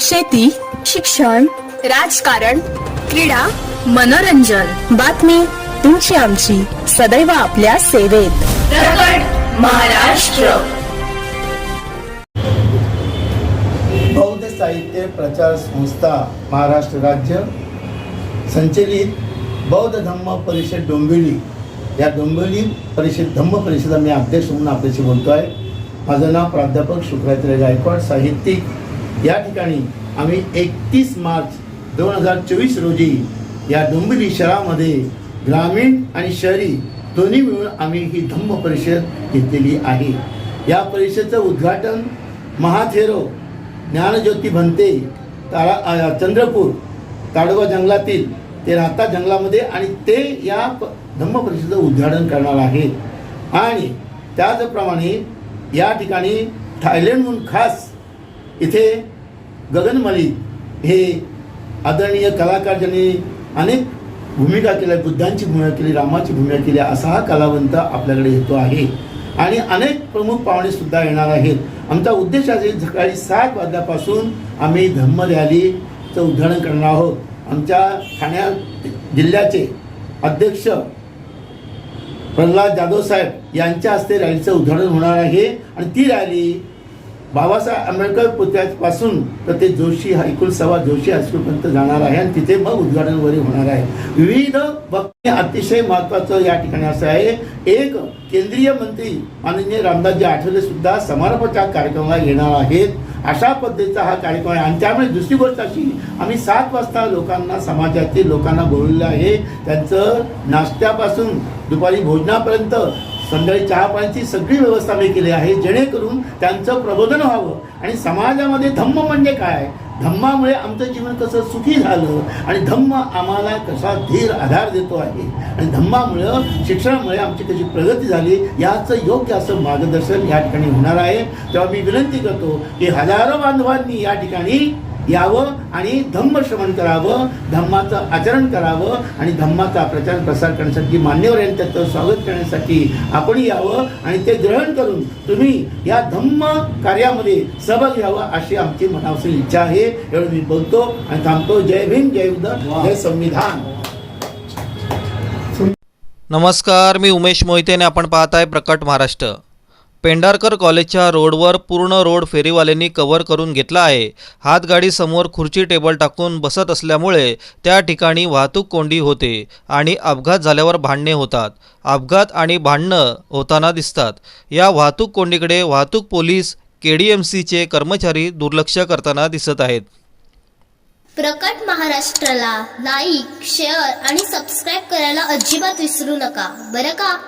शेती शिक्षण राजकारण क्रीडा मनोरंजन. बातमी तुमची आमची. सदैव आपल्या सेवेत. महाराष्ट्र. बौद्ध साहित्य प्रचार संस्था महाराष्ट्र राज्य संचलित बौद्ध धम्म परिषद डोंबिवली. या डोंबिवली परिषद धम्म परिषद मी अध्यक्ष म्हणून आपल्याशी बोलतो आहे माझं नाव प्राध्यापक शुक्राचार्य गायकवाड साहित्यिक या ठिकाणी आम्ही एकतीस मार्च दोन हजार चोवीस रोजी या डोंबिवली शहरामध्ये ग्रामीण आणि शहरी दोन्ही मिळून आम्ही ही धम्म परिषद घेतलेली आहे. या परिषदेचं उद्घाटन महाथेरो ज्ञानज्योती भंते तारा चंद्रपूर ताडोबा जंगलातील ते राहता जंगलामध्ये आणि ते या प- धम्म परिषदेचं उद्घाटन करणार आहेत. आणि त्याचप्रमाणे या ठिकाणी थायलंडहून खास इथे गगन मलिक हे आदरणीय कलाकार ज्यांनी अनेक भूमिका केल्या बुद्धांची भूमिका केली रामाची भूमिका केली असा हा कलावंत आपल्याकडे येतो आहे. आणि अनेक प्रमुख पाहुणेसुद्धा येणार आहेत. आमचा उद्देश आहे सकाळी सात वाजल्यापासून आम्ही धम्म रॅलीचं उद्घाटन करणार आहोत. आमच्या ठाण्या जिल्ह्याचे अध्यक्ष प्रल्हाद जाधव साहेब यांच्या हस्ते रॅलीचं उद्घाटन होणार आहे. आणि ती रॅली बाबासाहेब आंबेडकर पुतळ्यापासून तर ते जोशी हायकुल सवा जोशी हायस्कूलपर्यंत जाणार आहे आणि तिथे मग उद्घाटन वगैरे होणार आहे. विविध बघणे अतिशय महत्त्वाचं या ठिकाणी असं आहे. एक केंद्रीय मंत्री माननीय रामदासजी आठवले सुद्धा समारोपाच्या कार्यक्रमाला येणार आहेत. अशा पद्धतीचा हा कार्यक्रम आहे. आणि त्यामुळे दुसरी गोष्ट अशी आम्ही सात वाजता लोकांना समाजातील लोकांना बोलवलेलं आहे. त्यांचं नाश्त्यापासून दुपारी भोजनापर्यंत संध्याकाळी चहा पाण्याची सगळी व्यवस्था मी केली आहे. जेणेकरून त्यांचं प्रबोधन व्हावं. आणि समाजामध्ये धम्म म्हणजे काय? धम्मामुळे आमचं जीवन कसं सुखी झालं? आणि धम्म आम्हाला कसा धीर आधार देतो आहे? आणि धम्मामुळं शिक्षणामुळे आमची कशी प्रगती झाली याचं योग्य असं मार्गदर्शन या ठिकाणी होणार आहे. तेव्हा मी विनंती करतो की हजारो बांधवांनी या ठिकाणी यावं आणि धम्म श्रवण करावं धम्माचं आचरण करावं आणि धम्माचा प्रचार प्रसार करण्यासाठी मान्यवर यांच्याचं स्वागत करण्यासाठी आपण यावं आणि ते ग्रहण करून तुम्ही या धम्म कार्यामध्ये सहभाग घ्यावा अशी आमची मनापासून इच्छा आहे. एवढं मी बोलतो आणि थांबतो. जय भीम जय उद जय संविधान. नमस्कार मी उमेश मोहिते आणि आपण पाहत आहे प्रकट महाराष्ट्र. पेंढारकर कॉलेजच्या रोडवर पूर्ण रोड फेरीवाल्यांनी कव्हर करून घेतला आहे. हातगाडी समोर खुर्ची टेबल टाकून बसत असल्यामुळे त्या ठिकाणी वाहतूक कोंडी होते आणि अपघात झाल्यावर भांडणे होतात. अपघात आणि भांडणं होताना दिसतात. या वाहतूक कोंडीकडे वाहतूक पोलीस के डी एम सीचे कर्मचारी दुर्लक्ष करताना दिसत आहेत. प्रकट महाराष्ट्राला लाईक शेअर आणि सबस्क्राईब करायला अजिबात विसरू नका. बरं का?